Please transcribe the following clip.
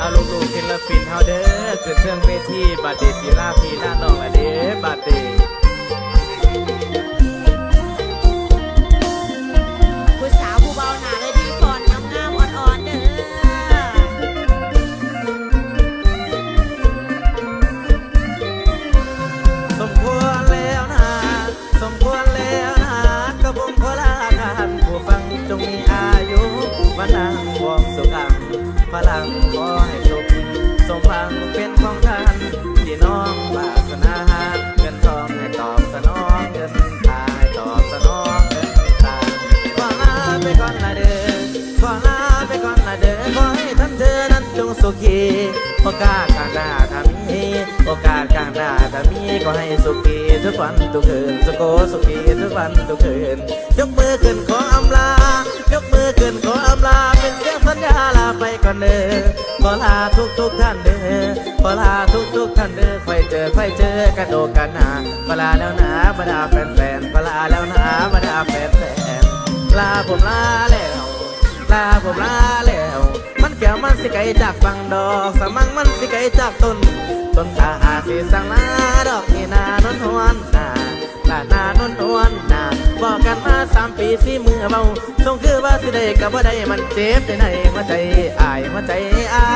เอาลูกๆศิลปินเฮาเด้อขึ้นเครื่องเวทีบัดเดศิลาพี่ลาน้องอะเด้บัดเดผู้สาวผู้เบาหนาเลยดีก่อนงามงามๆอ่อนเด้อสมควรแล้วนะสมควรแล้วนะกระผมขอลาการผู้ฟังจงมีอายุวันนังวองสุขัง พลังขอให้สุขสมพังเป็นของท่านที่น้องปรารถนาเงินทองให้ตอบสนองเงินตาให้ตอบสนองเงินตาขอลาไปก่อนละเด้อขอลาไปก่อนละเด้อขอให้ท่านเธอนั้นจงสุขีโอกาสการหน้าถ้ามีโอกาสการหน้าถ้ามีก็ให้สุขีทุกวันทุกคืนสุโกสุขีทุกวันทุกคืนยกมือขึ้นขออำลา ลาไปก่อนเด้อขอลาทุกทุกท่านเด้อขอลาทุกทุกท่านเด้อค่อยเจอค่อยเจอกันโอกันนาขอลาแล้วนะบรรดาแฟนๆขอลาแล้วนะบรรดาแฟนๆลาผมลาแล้ว ลาผมลาแล้ว มันแก้วมันสิไกลจากฟังดอกสมังมันสิไกลจากต้นต้นตาอาสิสังลาดอกนี่นานนท กกันมาสามปีสี่มือเบาทรงคือว่าสิได้กับว่าได้มันเจ็บในในหัวใจอายหัวใจอาย